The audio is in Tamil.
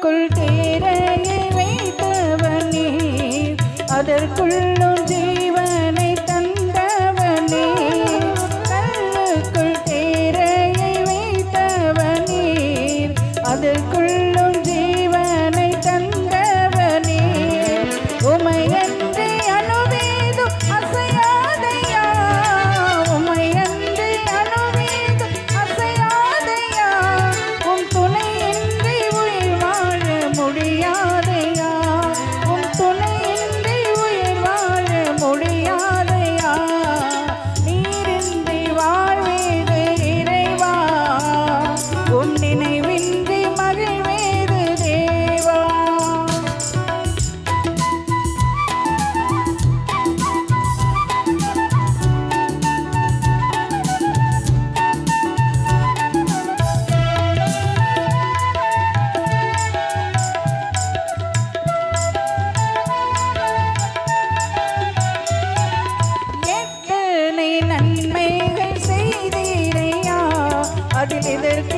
அதற்குள் தேரனை வைத்தவனே அதற்குள்ளும் ஜீவனை தந்தவனே. கல்லுக்குள் தேரையை வைத்தவனே அதற்குள் அதில் இதற்கு